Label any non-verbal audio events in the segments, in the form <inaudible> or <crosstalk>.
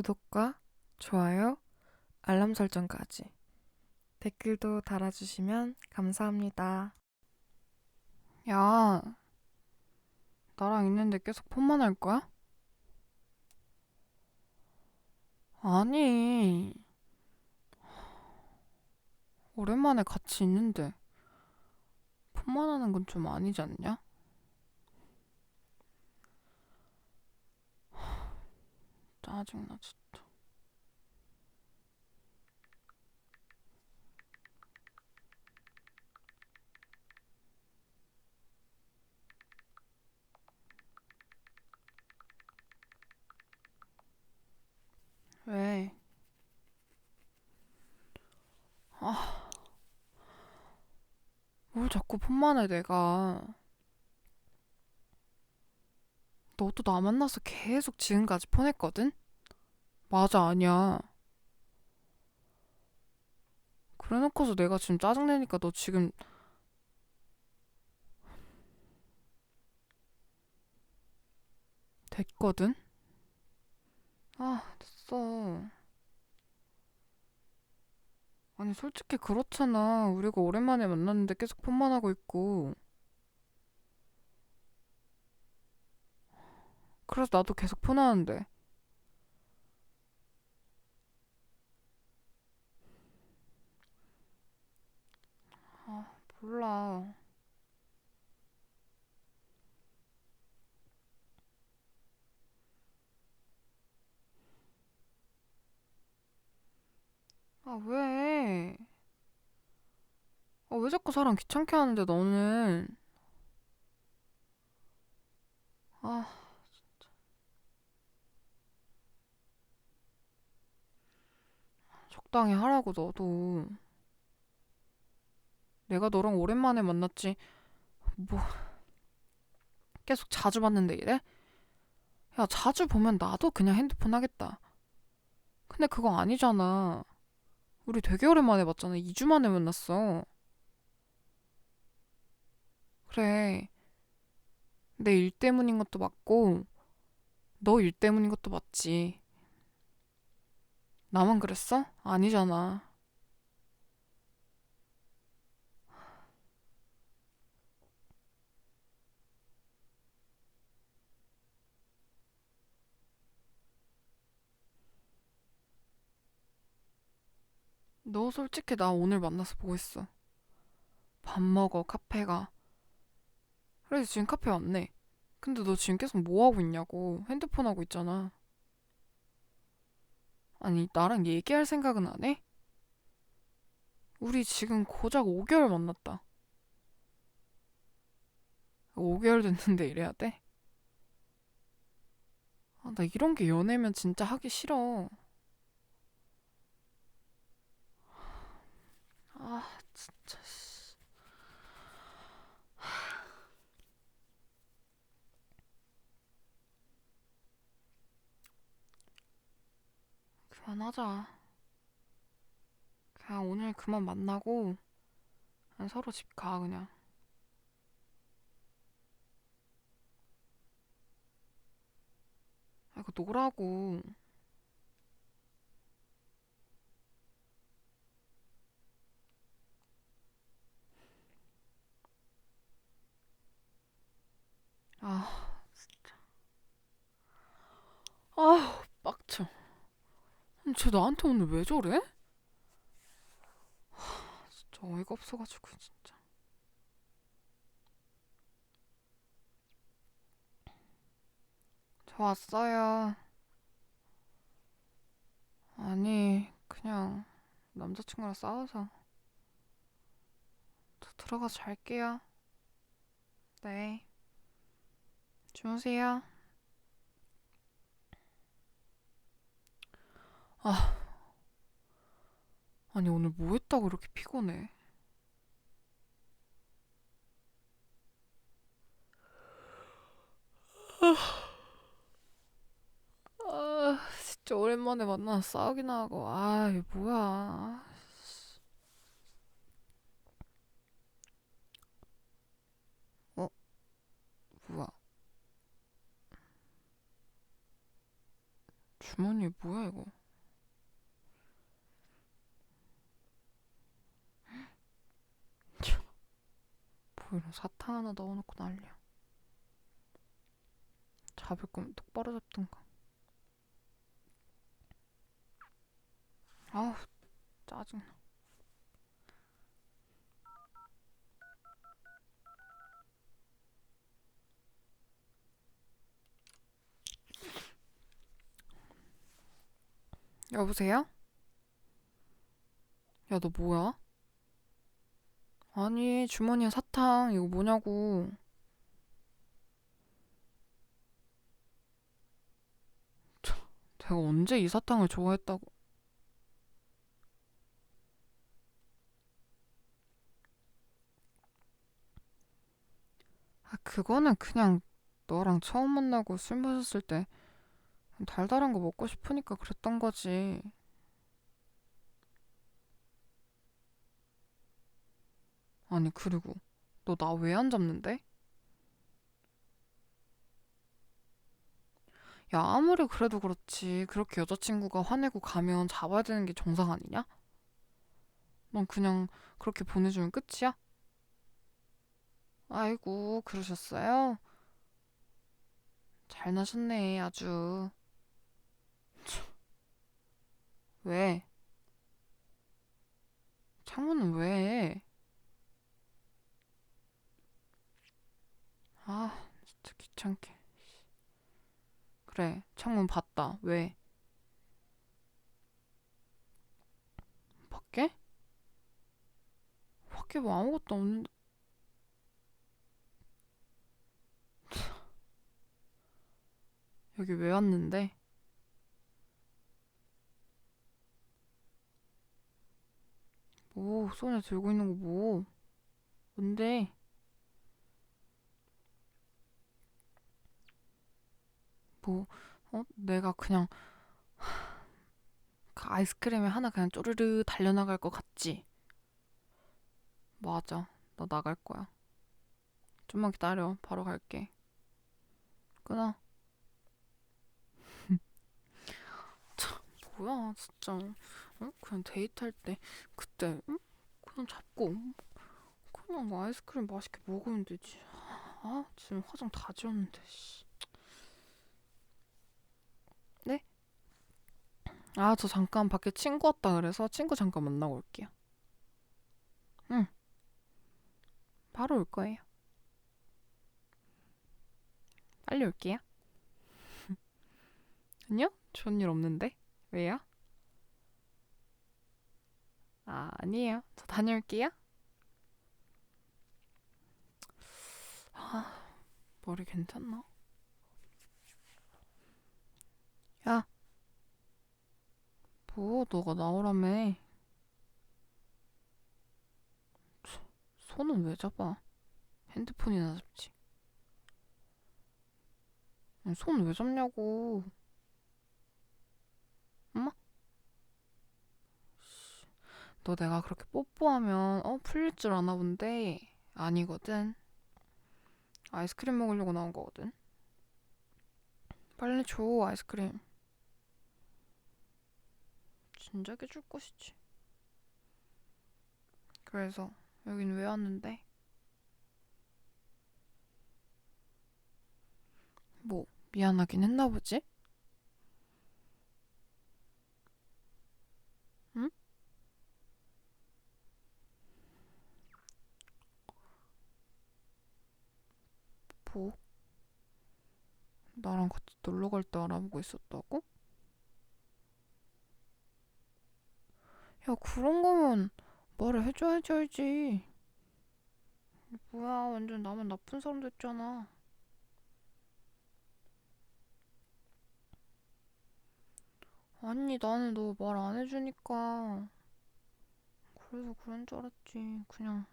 구독과 좋아요, 알람 설정까지. 댓글도 달아주시면 감사합니다. 야, 나랑 있는데 계속 폰만 할 거야? 아니, 오랜만에 같이 있는데 폰만 하는 건 좀 아니지 않냐? 짜증나 진짜. 왜? 아, 뭘 자꾸 폰만 해, 내가. 너도 나 만나서 계속 지금까지 폰했거든? 맞아, 아니야. 그래 놓고서 내가 지금 짜증내니까 너 지금 됐거든? 아, 됐어. 아니, 솔직히 그렇잖아. 우리가 오랜만에 만났는데 계속 폰만 하고 있고. 그래서 나도 계속 폰하는데. 아, 몰라. 아, 왜? 아, 왜 자꾸 사람 귀찮게 하는데, 너는? 아, 적당히 하라고, 너도. 내가 너랑 오랜만에 만났지. 뭐, 계속 자주 봤는데 이래? 야, 자주 보면 나도 그냥 핸드폰 하겠다. 근데 그거 아니잖아. 우리 되게 오랜만에 봤잖아. 2주 만에 만났어. 그래. 내 일 때문인 것도 맞고, 너 일 때문인 것도 맞지. 나만 그랬어? 아니잖아. 너 솔직히 나 오늘 만나서 뭐 했어? 밥 먹어, 카페 가. 그래서 지금 카페 왔네. 근데 너 지금 계속 뭐 하고 있냐고. 핸드폰 하고 있잖아. 아니, 나랑 얘기할 생각은 안 해? 우리 지금 고작 5개월 만났다. 5개월 됐는데 이래야 돼? 아, 나 이런 게 연애면 진짜 하기 싫어. 아, 진짜. 그만하자. 그냥 오늘 그만 만나고, 그냥 서로 집 가, 그냥. 아, 이거 노라고. 아, 아, 빡쳐. 아니, 쟤 나한테 오늘 왜 저래? 진짜 어이가 없어가지고, 진짜. 저 왔어요. 아니, 그냥 남자친구랑 싸워서. 저 들어가서 잘게요. 네. 주무세요. 아, 아니, 오늘 뭐 했다고 이렇게 피곤해? 아, 진짜 오랜만에 만나서 싸우기나 하고. 아, 이게 뭐야. 어, 뭐야. 주머니에 뭐야 이거? 이런 사탕 하나 넣어놓고 난리야. 잡을 거면 똑바로 잡든가. 아우 짜증나. 여보세요? 야, 너 뭐야? 아니, 주머니에 사 탕, 이거 뭐냐고. 참, 내가 언제 이 사탕을 좋아했다고. 아, 그거는 그냥 너랑 처음 만나고 술 마셨을 때 달달한 거 먹고 싶으니까 그랬던 거지. 아니, 그리고 너 나 왜 안 잡는데? 야, 아무리 그래도 그렇지. 그렇게 여자친구가 화내고 가면 잡아야 되는 게 정상 아니냐? 넌 그냥 그렇게 보내주면 끝이야? 아이고, 그러셨어요? 잘 나셨네, 아주. 왜? 창문은 왜? 아, 진짜 귀찮게. 그래, 창문 봤다. 왜? 밖에? 밖에 뭐 아무것도 없는데. <laughs> 여기 왜 왔는데? 뭐, 손에 들고 있는 거 뭐? 뭔데? 뭐, 어? 내가 그냥 그 아이스크림에 하나 그냥 쪼르르 달려나갈 것 같지? 맞아. 너 나갈 거야. 좀만 기다려. 바로 갈게. 끊어. <laughs> 참, 뭐야, 진짜. 어? 그냥 데이트할 때, 그때, 응? 그냥 잡고, 그냥 뭐 아이스크림 맛있게 먹으면 되지. 아, 지금 화장 다 지웠는데, 씨. 네? 아, 저 잠깐 밖에 친구 왔다 그래서 친구 잠깐 만나고 올게요. 응, 바로 올 거예요. 빨리 올게요. <laughs> 아니요? 좋은 일 없는데? 왜요? 아, 아니에요. 저 다녀올게요. 아, 머리 괜찮나? 야, 뭐, 너가 나오라며. 손은 왜 잡아? 핸드폰이나 잡지. 손 왜 잡냐고. 엄마? 너 내가 그렇게 뽀뽀하면, 어, 풀릴 줄 아나 본데. 아니거든. 아이스크림 먹으려고 나온 거거든. 빨리 줘, 아이스크림. 진작에 줄 것이지. 그래서, 여긴 왜 왔는데? 뭐, 미안하긴 했나 보지? 응? 뭐? 나랑 같이 놀러 갈 때 알아보고 있었다고? 야, 그런 거면 말을 해줘야지 알지. 뭐야, 완전 나만 나쁜 사람 됐잖아. 아니, 나는 너 말 안 해주니까. 그래서 그런 줄 알았지. 그냥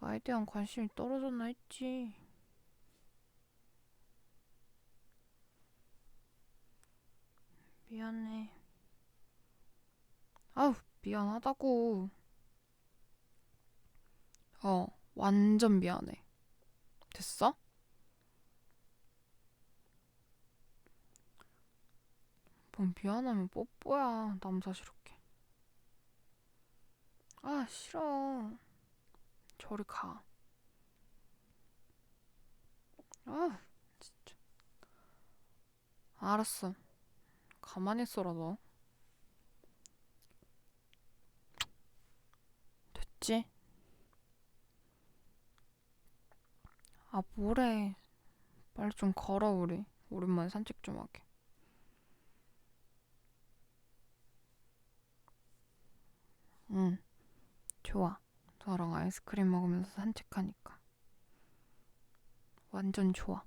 나에 대한 관심이 떨어졌나 했지. 미안해. 아우, 미안하다고. 어, 완전 미안해. 됐어? 넌 미안하면 뽀뽀야. 남사스럽게. 아, 싫어. 저리 가. 아, 진짜. 알았어. 가만히 있어라, 너. 됐지? 아, 뭐래. 빨리 좀 걸어, 우리. 오랜만에 산책 좀 하게. 응, 좋아. 너랑 아이스크림 먹으면서 산책하니까. 완전 좋아.